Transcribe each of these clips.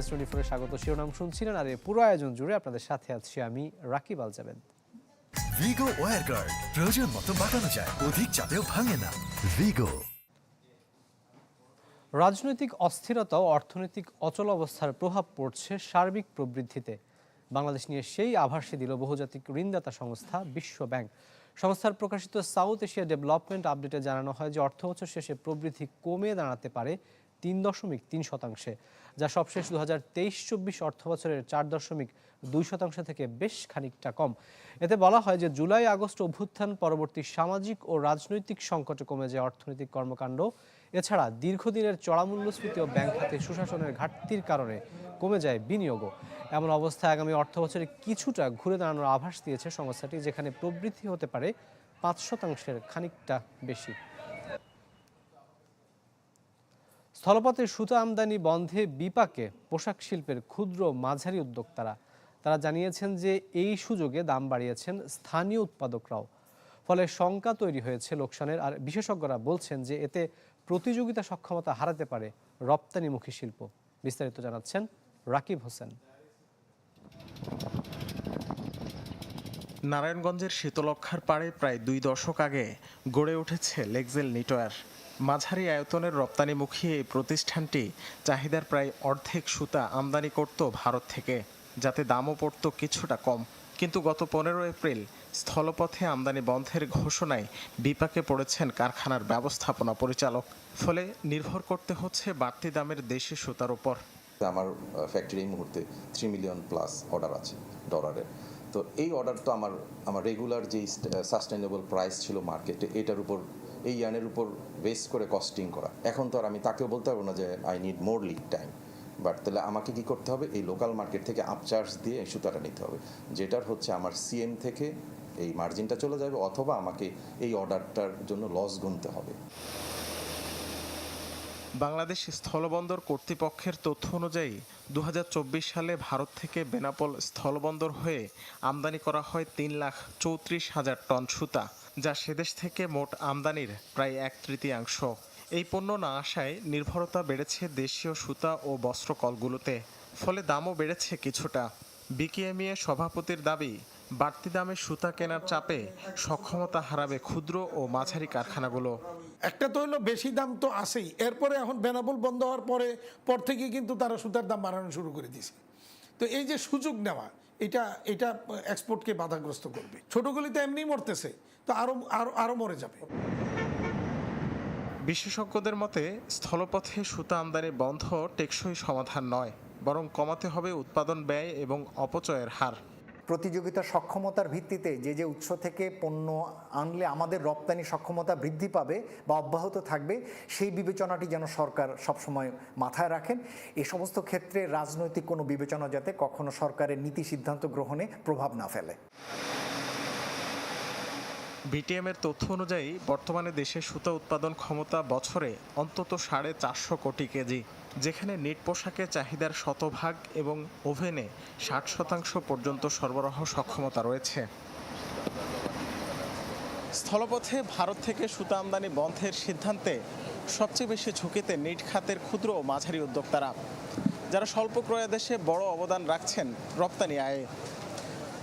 Channel twenty ফোরে স্বাগত। শিরোনাম শুনছিলেন আর এই পুরো আয়োজন জুড়ে আপনাদের সাথে আছি আমি Rakib Al Jabed Vigo wire guard প্রয়োজন মতো বাঁকানো যায় অধিক চাপেও ভাঙে না। ভিগো। রাজনৈতিক অস্থিরতা ও অর্থনৈতিক অচল অবস্থার প্রভাব পড়ছে সার্বিক প্রবৃদ্ধিতে। বাংলাদেশ নিয়ে সেই আভাসই দিল বহুজাতিক ঋণদাতা সংস্থা বিশ্ব ব্যাংক। সংস্থার প্রকাশিত সাউথ এশিয়া ডেভেলপমেন্ট আপডেটে জানানো হয় যে অর্থবছর শেষে প্রবৃদ্ধি কমে দাঁড়াতে পারে তিন দশমিক তিন শতাংশে, যা সবশেষ দু হাজার তেইশ চব্বিশ অর্থবছরের চার দশমিক দুই শতাংশ থেকে বেশ খানিকটা কম। এতে বলা হয় যে জুলাই আগস্ট অভ্যুত্থান পরবর্তী সামাজিক ও রাজনৈতিক সংকটে কমে যায় অর্থনৈতিক কর্মকাণ্ড। এছাড়া দীর্ঘদিনের চড়া মূল্যস্ফীতি ও ব্যাংক খাতে সুশাসনের ঘাটতির কারণে কমে যায় বিনিয়োগও। এমন অবস্থায় আগামী অর্থ বছরে কিছুটা ঘুরে দাঁড়ানোর আভাস দিয়েছে সংস্থাটি, যেখানে প্রবৃদ্ধি হতে পারে পাঁচ শতাংশের খানিকটা বেশি। স্থলপথে সুতা আমদানি বন্ধে বিপাকে পোশাক শিল্পের ক্ষুদ্র মাঝারি উদ্যোক্তারা। তারা জানিয়েছেন যে এই সুযোগে দাম বাড়িয়েছেন স্থানীয় উৎপাদকরাও। ফলে শঙ্কা তৈরি হয়েছে লোকসানের। আর বিশেষজ্ঞরা বলছেন যে এতে প্রতিযোগিতা সক্ষমতা হারাতে পারে রপ্তানিমুখী শিল্প। বিস্তারিত জানাচ্ছেন রাকিব হোসেন। নারায়ণগঞ্জের শীতলক্ষার পাড়ে প্রায় দুই দশক আগে গড়ে উঠেছে লেকজেল নিটওয়ার। মাঝারি আয়তনের রপ্তানিমুখী এই প্রতিষ্ঠানটি চাহিদার প্রায় অর্ধেক সুতা আমদানি করত ভারত থেকে, যাতে দামও পড়ত কিছুটা কম। কিন্তু গত পনেরো এপ্রিল স্থলপথে আমদানি বন্ধের ঘোষণায় বিপাকে পড়েছেন কারখানার ব্যবস্থাপনা পরিচালক। ফলে নির্ভর করতে হচ্ছে বাড়তি দামের দেশি সুতার উপর। আমার ফ্যাক্টরি এই মুহূর্তে থ্রি মিলিয়ন প্লাস অর্ডার আছে ডলারের তো এই অর্ডার তো আমার আমার রেগুলার যেই সাস্টেনেবল প্রাইস ছিল মার্কেটে এটার উপর এই ইয়ানের উপর বেস করে কস্টিং করা। এখন তো আর আমি তাকেও বলতে পারব না যে I need more lead time but তাহলে আমাকে কি করতে হবে? এই লোকাল মার্কেট থেকে আপচার্জ দিয়ে এই সুতাটা নিতে হবে। যেটার হচ্ছে আমার সিএম থেকে এই মার্জিনটা চলে যাবে, অথবা আমাকে এই অর্ডারটার জন্য লস গুনতে হবে। বাংলাদেশ স্থলবন্দর কর্তৃপক্ষের তথ্য অনুযায়ী দু হাজার চব্বিশ সালে ভারত থেকে বেনাপোল স্থলবন্দর হয়ে আমদানি করা হয় তিন লাখ চৌত্রিশ হাজার টন সুতা। যা সেদেশ থেকে মোট আমদানির প্রায় এক তৃতীয়াংশ। এই পণ্য না আসায় নির্ভরতা বেড়েছে দেশীয় সুতা ও বস্ত্র কলগুলোতে। ফলে দামও বেড়েছে কিছুটা। বিকেএমইএ সভাপতির দাবি, বাড়তি দামে সুতা কেনার চাপে সক্ষমতা হারাবে ক্ষুদ্র ও মাঝারি কারখানাগুলো। একটা তো হলো বেশি দাম তো আসেই এরপরে এখন বেনাবুল বন্ধ হওয়ার পরে, পর থেকে কিন্তু তারা সুতার দাম বাড়ানো শুরু করে দিয়েছে। তো এই যে সুযোগ নেওয়া এটা এটা এক্সপোর্টকে বাধাগ্রস্ত করবে। ছোট গলিতে এমনি মরতেছে, তো আরও আরও আরও মরে যাবে। বিশেষজ্ঞদের মতে, স্থলপথে সুতা আমদানি বন্ধ টেকসই সমাধান নয়, বরং কমাতে হবে উৎপাদন ব্যয় এবং অপচয়ের হার। প্রতিযোগিতা সক্ষমতার ভিত্তিতে যে যে উৎস থেকে পণ্য আনলে আমাদের রপ্তানি সক্ষমতা বৃদ্ধি পাবে বা অব্যাহত থাকবে, সেই বিবেচনাটি যেন সরকার সবসময় মাথায় রাখেন। এ সমস্ত ক্ষেত্রে রাজনৈতিক কোনো বিবেচনা যাতে কখনো সরকারের নীতি সিদ্ধান্ত গ্রহণে প্রভাব না ফেলে। বিটিএম এর তথ্য অনুযায়ী বর্তমানে দেশে সুতা উৎপাদন ক্ষমতা বছরে অন্তত সাড়ে চারশো কোটি কেজি। যেখানে নেট পোশাকের চাহিদার শতভাগ এবং ওভেনে ষাট শতাংশ পর্যন্ত সরবরাহ সক্ষমতা রয়েছে। স্থলপথে ভারত থেকে সুতা আমদানি বন্ধের সিদ্ধান্তে সবচেয়ে বেশি ঝুঁকিতে নিট খাতের ক্ষুদ্র ও মাঝারি উদ্যোক্তারা, যারা স্বল্প ক্রয়া দেশে বড় অবদান রাখছেন রপ্তানি আয়ে।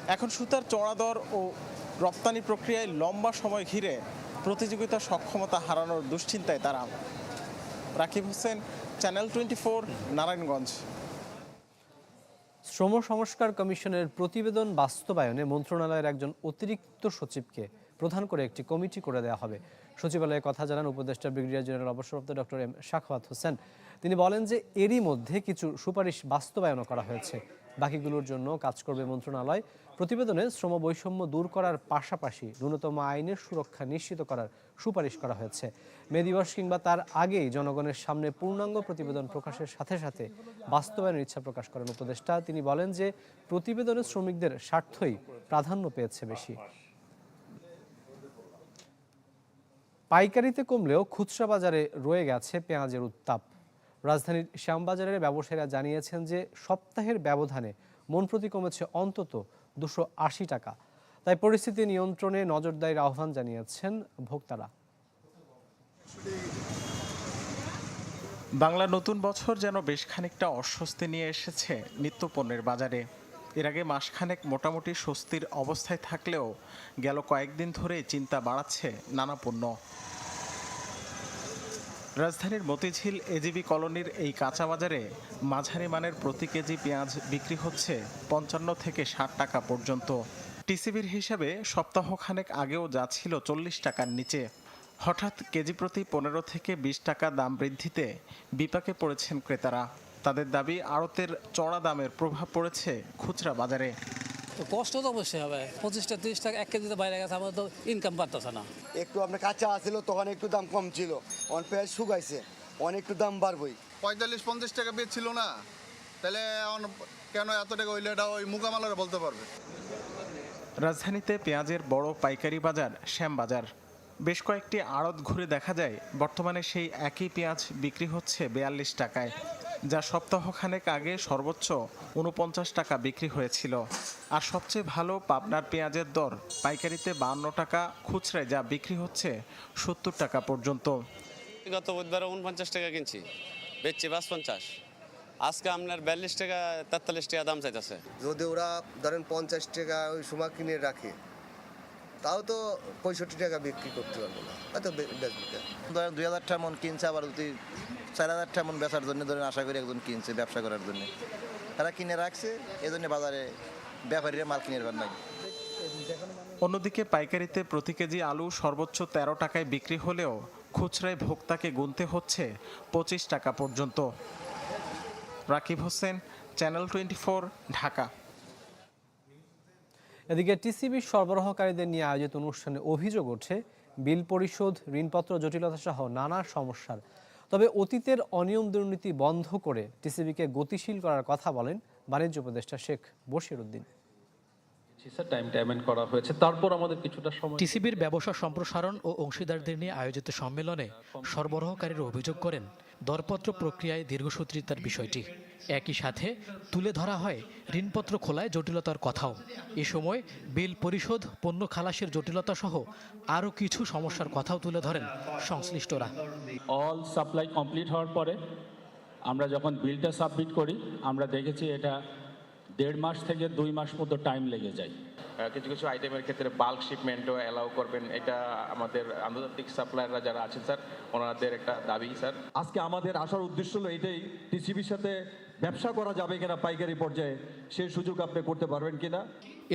এখন সুতার চড়া দর ও রপ্তানি প্রক্রিয়ায় লম্বা সময় ঘিরে প্রতিযোগিতা সক্ষমতা হারানোর দুশ্চিন্তায় তারা। Rakib Hossain channel twenty four, Narayanganj. শ্রম সংস্কার কমিশনের প্রতিবেদন বাস্তবায়নে মন্ত্রণালয়ের একজন অতিরিক্ত সচিবকে প্রধান করে একটি কমিটি করে দেওয়া হবে। সচিবালয়ে কথা জানান উপদেষ্টা ব্রিগেডিয়ার জেনারেল অবসরপ্রাপ্ত ডক্টর এম শাখওয়াত হোসেন। তিনি বলেন যে এরই মধ্যে কিছু সুপারিশ বাস্তবায়নও করা হয়েছে। বাকিগুলোর জন্য কাজ করবে মন্ত্রণালয়। প্রতিবেদনে শ্রম বৈষম্য দূর করার পাশাপাশি ন্যূনতম আইনের সুরক্ষা নিশ্চিত করার সুপারিশ করা হয়েছে। মে দিবস কিংবা তার আগেই জনগণের সামনে পূর্ণাঙ্গ প্রতিবেদন প্রকাশের সাথে সাথে বাস্তবায়নের ইচ্ছা প্রকাশ করেন উপদেষ্টা। তিনি বলেন যে, প্রতিবেদনে শ্রমিকদের স্বার্থই প্রাধান্য পেয়েছে বেশি। পাইকারিতে কমলেও খুচরা বাজারে রয়ে গেছে পেঁয়াজের উত্তাপ। রাজধানীর শ্যামবাজারের ব্যবসায়ীরা জানিয়েছেন যে সপ্তাহের ব্যবধানে মন প্রতি কমেছে অন্তত দুশো আশি টাকা। তাই পরিস্থিতি নিয়ন্ত্রণে নজরদারির আহ্বান জানিয়েছেন ভোক্তারা। বাংলা নতুন বছর যেন বেশ খানিকটা অস্বস্তি নিয়ে এসেছে নিত্যপণ্যের বাজারে। এর আগে মাসখানেক মোটামুটি স্বস্তির অবস্থায় থাকলেও গেল কয়েকদিন ধরে চিন্তা বাড়াচ্ছে নানা পণ্য। রাজধানীর মতিঝিল এজিবি কলোনির এই কাঁচা বাজারে মাঝারি মানের প্রতি কেজি পেঁয়াজ বিক্রি হচ্ছে পঞ্চান্ন থেকে ষাট টাকা পর্যন্ত। টিসিবির হিসাবে সপ্তাহখানেক আগেও যা ছিল চল্লিশ টাকার নিচে। হঠাৎ কেজি প্রতি পনেরো থেকে বিশ টাকা দাম বৃদ্ধিতে বিপাকে পড়েছেন ক্রেতারা। তাদের দাবি আড়তের চড়া দামের প্রভাব পড়েছে খুচরা বাজারে। তো কষ্ট তো অবশ্যই হবে। পঁচিশটা তিরিশ টাকা এক কেজিতে বাইরে গেছে আমাদের তো ইনকাম পারতেছে না। একটু আপনার কাঁচা আছিল তখন একটু দাম কম ছিল। অন পেঁয়াজ শুকাইছে অনেক একটু দাম বাড়বই। পঁয়তাল্লিশ পঞ্চাশ টাকা বেচ ছিল না। তাহলে এখন কেন এত টাকা হইলে এটা ওই মুকামালারা বলতে পারবে। রাজধানীতে পেঁয়াজের বড় পাইকারি বাজার শ্যামবাজার। বেশ কয়েকটি আড়ত ঘুরে দেখা যায় বর্তমানে সেই একই পেঁয়াজ বিক্রি হচ্ছে বেয়াল্লিশ টাকায়। যা সপ্তাহখানেক আগে সর্বোচ্চ উনপঞ্চাশ টাকা বিক্রি হয়েছিল। আর সবচেয়ে ভালো পাবনার পেঁয়াজের দর পাইকারিতে বান্ন টাকা খুচরায় যা বিক্রি হচ্ছে সত্তর টাকা পর্যন্ত। গত বুধবার উনপঞ্চাশ টাকা কিনছি বেচছি পাঁচ পঞ্চাশ আজকে আপনার বিয়াল্লিশ টাকা তেতাল্লিশ টাকা দাম চাইতেছে। যদি ওরা ধরেন পঞ্চাশ টাকা ওই সময় কিনে রাখে তাও তো পঁয়ষট্টি টাকা বিক্রি করতে পারব না। হয়তো ধরেন দুই হাজার টাকা মন কিনছে আবার যদি চার হাজার টাকা মন বেচার জন্য ধরেন আশা করি একজন কিনছে ব্যবসা করার জন্য। তারা কিনে রাখছে এই জন্য বাজারে ব্যাপারীরা মাল কিনে পার নাই। অন্যদিকে পাইকারিতে প্রতি কেজি আলু সর্বোচ্চ তেরো টাকায় বিক্রি হলেও খুচরায় ভোক্তাকে গুনতে হচ্ছে পঁচিশ টাকা পর্যন্ত। Rakib Hossain channel twenty Dhaka. এদিকে টিসিবি সরবরাহকারীদের নিয়ে আয়োজিত অনুষ্ঠানে অভিযোগ ওঠে বিল পরিশোধ ঋণপত্র জটিলতা সহ নানা সমস্যার তবে অতীতের অনিয়ম দুর্নীতি বন্ধ করে টিসিবিকে গতিশীল করার কথা বলেন বাণিজ্য উপদেষ্টা শেখ বশির উদ্দিন। করা হয়েছে। তারপর আমাদের কিছুটা সময় টিসিবির ব্যবসা সম্প্রসারণ ও অংশীদারদের নিয়ে আয়োজিত সম্মেলনে সরবরাহকারীর অভিযোগ করেন দরপত্র প্রক্রিয়ায় দীর্ঘসূত্রিতার বিষয়টি। একই সাথে তুলে ধরা হয় ঋণপত্র খোলায় জটিলতার কথাও। এ সময় বিল পরিশোধ পণ্য খালাসের জটিলতা সহ আরও কিছু সমস্যার কথাও তুলে ধরেন সংশ্লিষ্টরা। অল সাপ্লাই কমপ্লিট হওয়ার পরে আমরা যখন বিলটা সাবমিট করি আমরা দেখেছি এটা দেড় মাস থেকে দুই মাস মতো টাইম লেগে যায়। কিছু কিছু আইটেমের ক্ষেত্রে বাল্ক শিপমেন্টও অ্যালাউ করবেন। এটা আমাদের আন্তর্জাতিক সাপ্লায়াররা যারা আছেন স্যার ওনাদের একটা দাবি স্যার আজকে আমাদের আসার উদ্দেশ্য হলো এটাই। টিসিবির সাথে ব্যবসা করা যাবে কিনা পাইকারি পর্যায়ে সেই সুযোগ আপনি করতে পারবেন কিনা?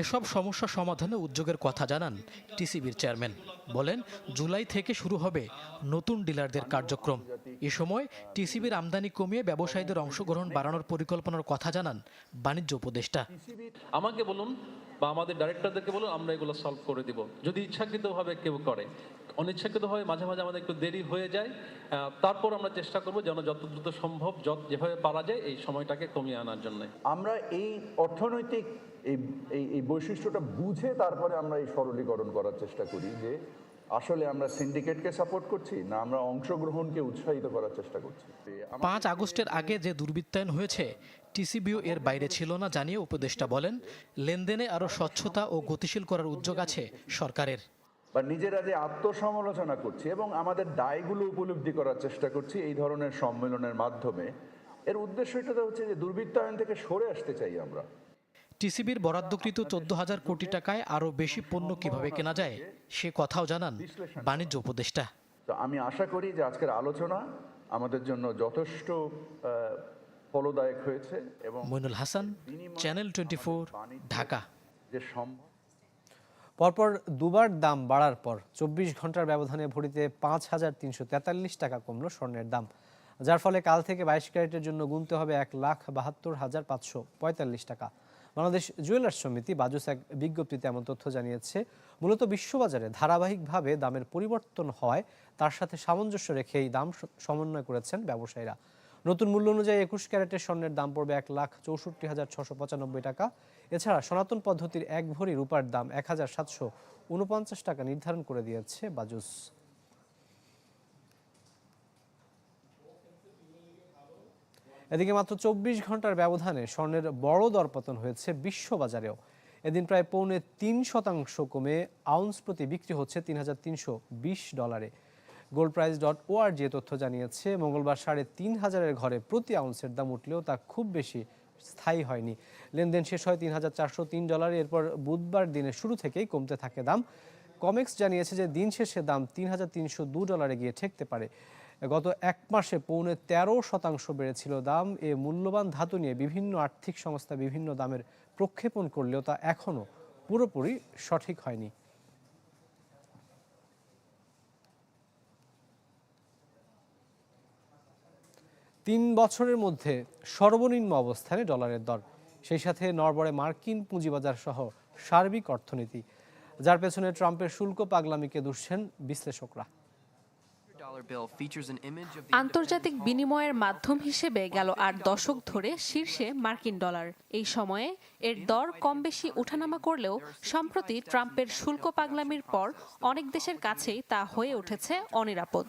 এসব সমস্যা সমাধানে উদ্যোগের কথা জানান টিসিবির চেয়ারম্যান। বলেন জুলাই থেকে শুরু হবে নতুন ডিলারদের কার্যক্রম। এ সময় টিসিবির আমদানি কমিয়ে ব্যবসায়ীদের অংশগ্রহণ বাড়ানোর পরিকল্পনার কথা জানান বাণিজ্য উপদেষ্টা। আমাকে বলুন বা আমাদের ডাইরেক্টরদেরকে বলুন আমরা এগুলো সলভ করে দিব। যদি ইচ্ছাকৃতভাবে কেউ করে অনিচ্ছাকৃতভাবে মাঝে মাঝে আমাদের একটু দেরি হয়ে যায় তারপর আমরা চেষ্টা করব যেন যত দ্রুত সম্ভব যত যেভাবে পারা যায় এই সময়টাকে কমিয়ে আনার জন্য। আমরা এই অর্থনৈতিক এই এই- এই বৈশিষ্ট্যটা বুঝে তারপরে আমরা এই সরলীকরণ করার চেষ্টা করি যে আসলে আমরা সিন্ডিকেটকে সাপোর্ট করছি না আমরা অংশগ্রহণকে উৎসাহিত করার চেষ্টা করছি। পাঁচ আগস্টের আগে যে দুর্বৃত্তায়ন হয়েছে টিসিবিও এর বাইরে ছিল না জানিয়ে উপদেষ্টা বলেন লেনদেনে আরও স্বচ্ছতা ও গতিশীল করার উদ্যোগ আছে সরকারের। বা নিজেরা যে আত্মসমালোচনা করছি এবং আমাদের দায়গুলো উপলব্ধি করার চেষ্টা করছি এই ধরনের সম্মেলনের মাধ্যমে এর উদ্দেশ্য এটা হচ্ছে যে দুর্বৃত্তায়ন থেকে সরে আসতে চাই আমরা। টিসিবির বরাদ্দকৃত চোদ্দ হাজার কোটি টাকায় আরও বেশি পণ্য কীভাবে কেনা যায় সে কথাও জানান বাণিজ্য উপদেষ্টা। তো আমি আশা করি যে আজকের আলোচনা আমাদের জন্য যথেষ্ট ফলদায়ক হয়েছে এবং মইনুল হাসান চ্যানেল টোয়েন্টি ঢাকা। যে সম্ভব। পরপর দুবার দাম বাড়ার পর চব্বিশ ঘণ্টার ব্যবধানে ভরিতে পাঁচ হাজার তিনশো তেতাল্লিশ টাকা কমল স্বর্ণের দাম যার ফলে কাল থেকে বাইশ ক্যারেটের জন্য গুনতে হবে এক লাখ বাহাত্তর হাজার পাঁচশো পঁয়তাল্লিশ টাকা। বাংলাদেশ জুয়েলার্স সমিতি বাজুস এক বিজ্ঞপ্তিতে এমন তথ্য জানিয়েছে মূলত বিশ্ববাজারে ধারাবাহিকভাবে দামের পরিবর্তন হওয়ায় তার সাথে সামঞ্জস্য রেখে এই দাম সমন্বয় করেছেন ব্যবসায়ীরা। নতুন মূল্য অনুযায়ী একুশ ক্যারেটের স্বর্ণের দাম পড়বে এক লাখ চৌষট্টি হাজার ছশো পঁচানব্বই টাকা। এছাড়া সনাতন পদ্ধতির এক ভরি রূপার দাম এক হাজার সাতশো উনপঞ্চাশ টাকা নির্ধারণ করে দিয়েছে বাজুস। এদিকে মাত্র চব্বিশ ঘণ্টার ব্যবধানে স্বর্ণের বড় দরপতন হয়েছে বিশ্ববাজারেও। এদিন প্রায় পৌনে তিন শতাংশ কমে আউন্স প্রতি বিক্রি হচ্ছে তিন হাজার তিনশো বিশ ডলারে। গোল্ড প্রাইস ডট ওআরজি তথ্য জানিয়েছে। মঙ্গলবার সাড়ে তিন হাজারের ঘরে প্রতি আউন্সের দাম উঠলেও তা খুব বেশি স্থায়ী হয়নি। লেনদেন শেষ হয় তিন হাজার চারশো তিন ডলার, এরপর বুধবার দিনের শুরু থেকেই কমতে থাকে দাম। কমেক্স জানিয়েছে যে দিন শেষে দাম তিন হাজার তিনশো দু ডলারে গিয়ে ঠেকতে পারে। গত এক মাসে পৌনে তেরো শতাংশ বেড়েছিল দাম। এ মূল্যবান ধাতু নিয়ে বিভিন্ন আর্থিক সংস্থা বিভিন্ন দামের প্রক্ষেপণ করলেও তা এখনও পুরোপুরি সঠিক হয়নি। তিন বছরের মধ্যে সর্বনিম্ন অবস্থানে ডলারের দর। সেই সাথে নরবরে মার্কিন পুঁজিবাজার সহ সার্বিক অর্থনীতি যার পেছনে ট্রাম্পের শুল্ক পাগলামিকে দুষছেন বিশ্লেষকরা। আন্তর্জাতিক বিনিময়ের মাধ্যম হিসেবে গেল আট দশক ধরে শীর্ষে মার্কিন ডলার। এই সময়ে এর দর কম বেশি উঠানামা করলেও সম্প্রতি ট্রাম্পের শুল্ক পাগলামির পর অনেক দেশের কাছেই তা হয়ে উঠেছে অনিরাপদ।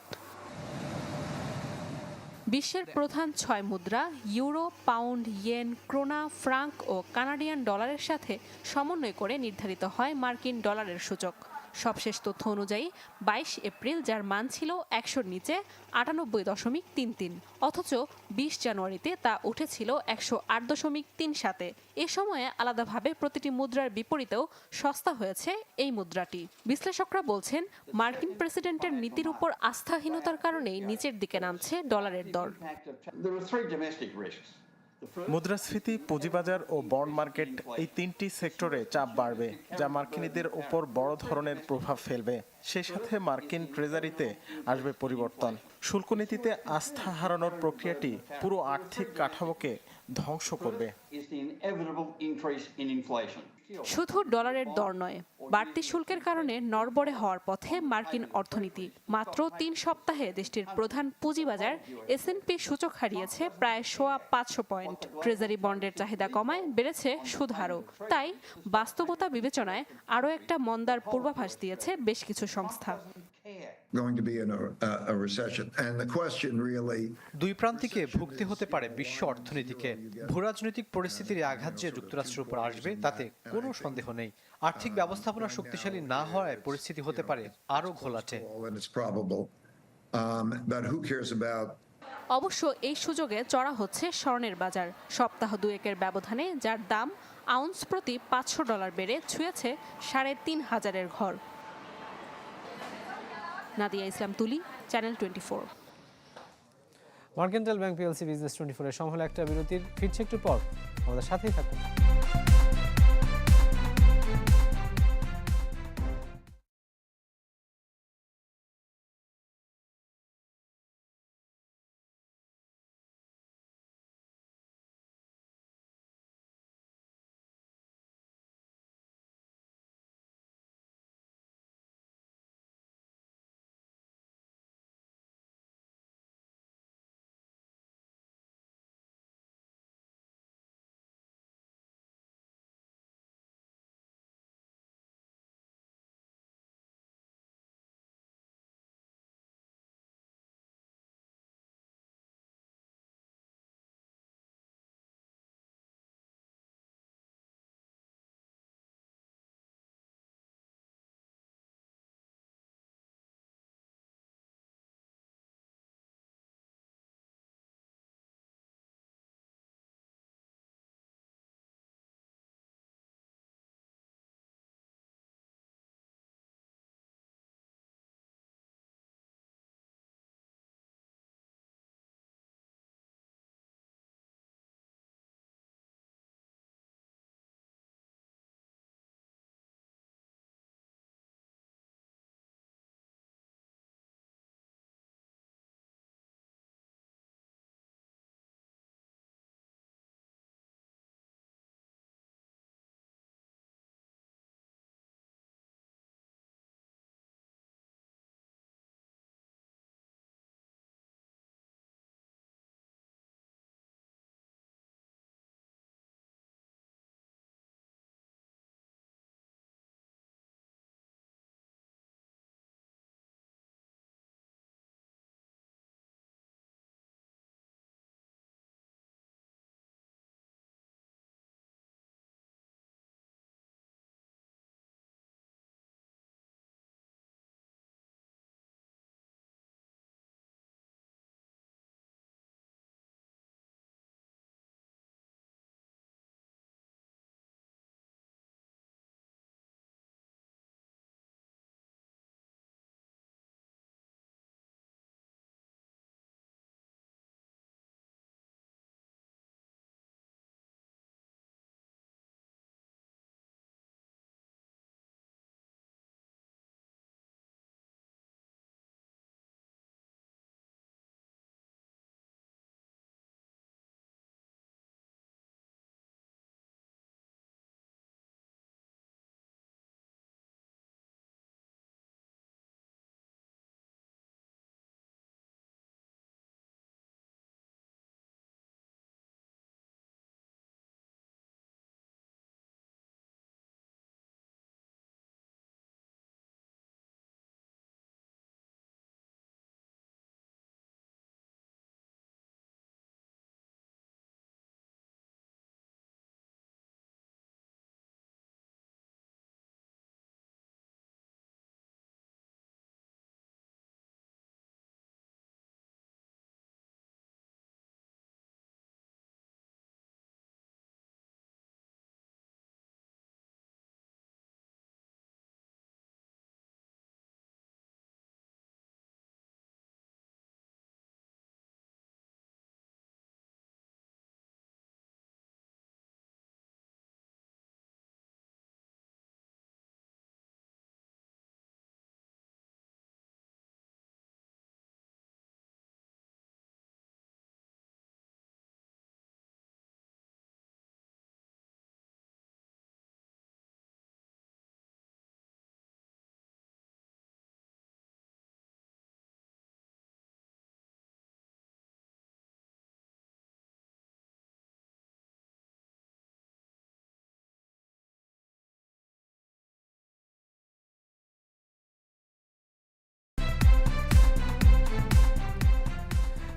বিশ্বের প্রধান ছয় মুদ্রা, euro, pound, yen, krona, franc ও কানাডিয়ান ডলারের সাথে সমন্বয় করে নির্ধারিত হয় মার্কিন ডলারের সূচক। সবশেষ তথ্য অনুযায়ী, বাইশ এপ্রিল যার মান ছিল একশোর নিচে, আটানব্বই দশমিক তিন তিন, অথচ বিশ জানুয়ারিতে তা উঠেছিল একশো আট দশমিক তিন সাতে। এ সময়ে আলাদাভাবে প্রতিটি মুদ্রার বিপরীতেও সস্তা হয়েছে এই মুদ্রাটি। বিশ্লেষকরা বলছেন, মার্কিন প্রেসিডেন্টের নীতির উপর আস্থাহীনতার কারণেই নিচের দিকে নামছে ডলারের দর। মুদ্রাস্ফীতি, পুঁজিবাজার ও বন্ড মার্কেট এই তিনটি সেক্টরে চাপ বাড়বে, যা মার্কিনীদের উপর বড় ধরনের প্রভাব ফেলবে। সে সাথে মার্কিন ট্রেজারিতে আসবে পরিবর্তন। শুল্ক নীতিতে আস্থা হারানোর প্রক্রিয়াটি পুরো আর্থিক কাঠামোকে ধ্বংস করবে। শুধু ডলারের দর নয়, বাড়তি শুল্কের কারণে নড়বড়ে হওয়ার পথে মার্কিন অর্থনীতি। মাত্র তিন সপ্তাহে দেশটির প্রধান পুঁজিবাজার এসএনপি সূচক হারিয়েছে প্রায় সোয়া পাঁচশো পয়েন্ট। ট্রেজারি বন্ডের চাহিদা কমায়, বেড়েছে সুদ হারও। তাই বাস্তবতা বিবেচনায় আরও একটা মন্দার পূর্বাভাস দিয়েছে বেশ কিছু সংস্থা। Going to be in a, a, a recession. And the question really দুই প্রান্তিকে ভুগতে হতে পারে বিশ্ব অর্থনীতিকে ভূরাজনৈতিক পরিস্থিতির আঘাত যে যুক্তরাষ্ট্রের উপর আসবে তাতে কোনো সন্দেহ নেই আর্থিক ব্যবস্থাপনা শক্তিশালী না হওয়ায় পরিস্থিতি হতে পারে আরও ঘোলাটে and it's probable. Um, but who cares about অবশ্য এই সুযোগে চড়া হচ্ছে স্বর্ণের বাজার সপ্তাহ দুয়েকের ব্যবধানে যার দাম আউন্স প্রতি পাঁচশো ডলার বেড়ে ছুঁয়েছে সাড়ে তিন হাজারের ঘর Nadia Islam Tuli channel twenty four mercantile bank PLC business twenty ফোরের সময় একটা বিরতির, ফিরছে একটু পর। আমাদের সাথেই থাকুন।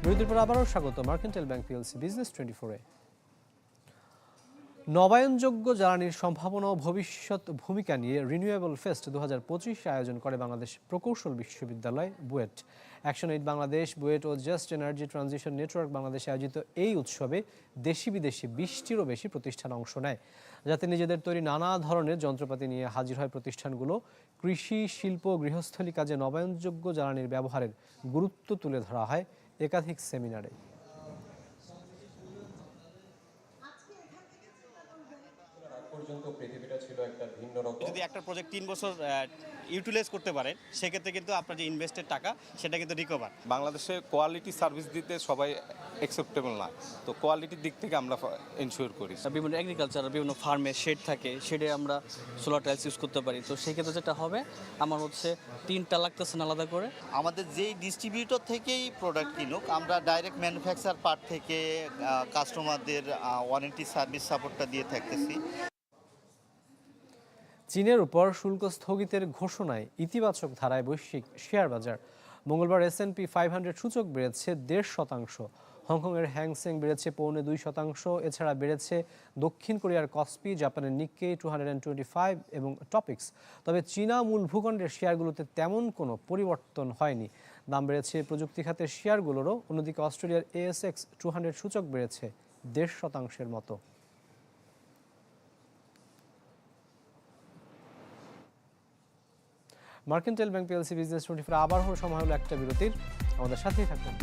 বিরতির পর আবারও স্বাগত mercantile bank PLC business twenty ফোরে নবায়নযোগ্য জ্বালানির সম্ভাবনা ও ভবিষ্যৎ ভূমিকা নিয়ে রিনিউয়েবল ফেস্ট দু আয়োজন করে বাংলাদেশ প্রকৌশল বিশ্ববিদ্যালয়, বুয়েট। অ্যাকশন এইড বাংলাদেশ, বুয়েট ও জাস্ট এনার্জি ট্রানজিশন নেটওয়ার্ক বাংলাদেশে আয়োজিত এই উৎসবে দেশি বিদেশি বিশটিরও বেশি প্রতিষ্ঠান অংশ নেয়, যাতে নিজেদের তৈরি নানা ধরনের যন্ত্রপাতি নিয়ে হাজির হয় প্রতিষ্ঠানগুলো। কৃষি, শিল্প, গৃহস্থলী কাজে নবায়নযোগ্য জ্বালানির ব্যবহারের গুরুত্ব তুলে ধরা হয়। একাধিক সেমিনারে। পর্যন্ত পৃথিবীটা ছিল একটা ভিন্ন রকম। যদি একটা প্রজেক্ট তিন বছর ইউটিলাইজ করতে পারেন সেক্ষেত্রে কিন্তু আপনার যে ইনভেস্টেড টাকা সেটা কিন্তু রিকভার বাংলাদেশে কোয়ালিটি সার্ভিস দিতে সবাই অ্যাকসেপ্টেবল না। তো কোয়ালিটির দিক থেকে আমরা এনশিওর করি। বিভিন্ন এগ্রিকালচার বিভিন্ন ফার্মে শেড থাকে শেডে আমরা সোলার টাইলস ইউজ করতে পারি। তো সেই ক্ষেত্রে যেটা হবে আমার হচ্ছে তিনটা লাগতেছে না আলাদা করে। আমাদের যেই ডিস্ট্রিবিউটর থেকেই প্রোডাক্ট কিনুক আমরা ডাইরেক্ট ম্যানুফ্যাকচার পার্ট থেকে কাস্টমারদের ওয়ারেন্টি সার্ভিস সাপোর্টটা দিয়ে থাকতেছি। চীনের উপর শুল্ক স্থগিতের ঘোষণায় ইতিবাচক ধারায় বৈশ্বিক শেয়ার বাজার। মঙ্গলবার S and P five hundred সূচক বেড়েছে দেড় শতাংশ। হংকংয়ের হ্যাংসেং বেড়েছে পৌনে দুই শতাংশ। এছাড়া বেড়েছে দক্ষিণ কোরিয়ার কসপি, জাপানের Nikkei two hundred and twenty five এবং টপিক্স। তবে চীনা মূল ভূখণ্ডের শেয়ারগুলোতে তেমন কোনো পরিবর্তন হয়নি। দাম বেড়েছে প্রযুক্তি খাতের শেয়ারগুলোরও। অন্যদিকে অস্ট্রেলিয়ার এএসএক্স টু হান্ড্রেড সূচক বেড়েছে দেড় শতাংশের মতো। Mercantile bank PLC business twenty four আবার সময় হলো একটা বিরতির। আমাদের সাথেই থাকুন।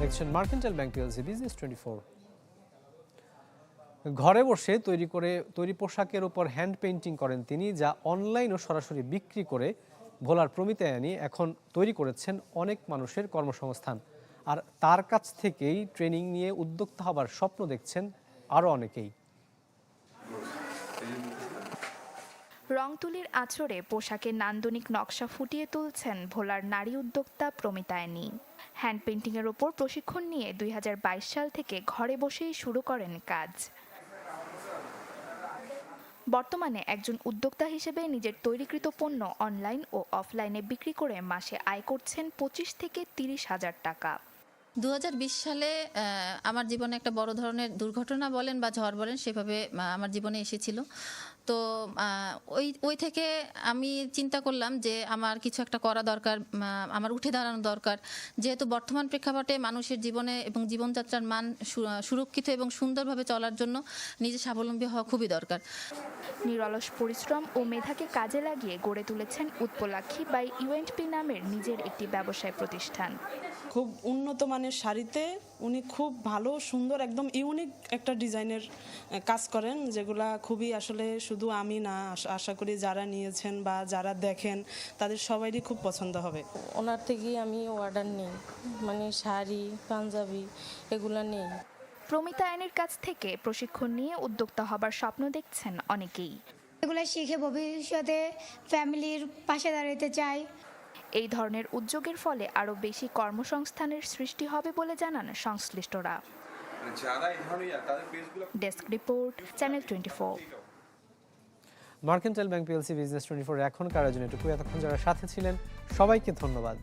দেখছেন mercantile bank PLC business twenty ঘরে বসে তৈরি করে, তৈরি পোশাকের উপর হ্যান্ড পেন্টিং করেন তিনি, যা অনলাইন ও সরাসরি বিক্রি করে ভোলার প্রমিতায়ানি এখন তৈরি করেছেন অনেক মানুষের কর্মসংস্থান। আর তার কাছ থেকেই ট্রেনিং নিয়ে উদ্যোক্তা হবার স্বপ্ন দেখছেন আরও অনেকেই। রং তুলির আঁচড়ে পোশাকের নান্দনিক নকশা ফুটিয়ে তুলছেন ভোলার নারী উদ্যোক্তা প্রমিতায়নী হ্যান্ড পেইন্টিংয়ের ওপর প্রশিক্ষণ নিয়ে দুই হাজার বাইশ সাল থেকে ঘরে বসেই শুরু করেন কাজ। বর্তমানে একজন উদ্যোক্তা হিসেবে নিজের তৈরিকৃত পণ্য অনলাইন ও অফলাইনে বিক্রি করে মাসে আয় করছেন পঁচিশ থেকে তিরিশ হাজার টাকা। দুই হাজার বিশ সালে আমার জীবনে একটা বড় ধরনের দুর্ঘটনা বলেন বা ঝড় বলেন, সেভাবে আমার জীবনে এসেছিল। তো ওই ওই থেকে আমি চিন্তা করলাম যে আমার কিছু একটা করা দরকার আমার উঠে দাঁড়ানো দরকার। যেহেতু বর্তমান প্রেক্ষাপটে মানুষের জীবনে এবং জীবনযাত্রার মান সুরক্ষিত এবং সুন্দরভাবে চলার জন্য নিজে স্বাবলম্বী হওয়া খুবই দরকার। নিরলস পরিশ্রম ও মেধাকে কাজে লাগিয়ে গড়ে তুলেছেন উৎপলাক্ষী বাই ইউএনপি নামের নিজের একটি ব্যবসায় প্রতিষ্ঠান। খুব উন্নত মানের শাড়িতে উনি খুব ভালো সুন্দর একদম ইউনিক একটা ডিজাইনের কাজ করেন যেগুলা খুবই আসলে শুধু আমি না আশ- আশা করি যারা নিয়েছেন বা যারা দেখেন তাদের সবারই খুব পছন্দ হবে। ওনার থেকেই আমি অর্ডার নিই। মানে শাড়ি পাঞ্জাবি এগুলো নেই। প্রমিতায়নের কাছ থেকে প্রশিক্ষণ নিয়ে উদ্যোক্তা হবার স্বপ্ন দেখছেন অনেকেই। এগুলো শিখে ভবিষ্যতে ফ্যামিলির পাশে দাঁড়াতে চাই। এই ধরনের উদ্যোগের ফলে আরও বেশি কর্মসংস্থানের সৃষ্টি হবে বলে জানান সংশ্লিষ্টরা। যারা এই ধরনের তাদের পেজগুলো desk report channel twenty mercantile bank PLC business twenty four এখনকার আয়োজন এটুকু এতক্ষণ যারা সাথে ছিলেন সবাইকে ধন্যবাদ।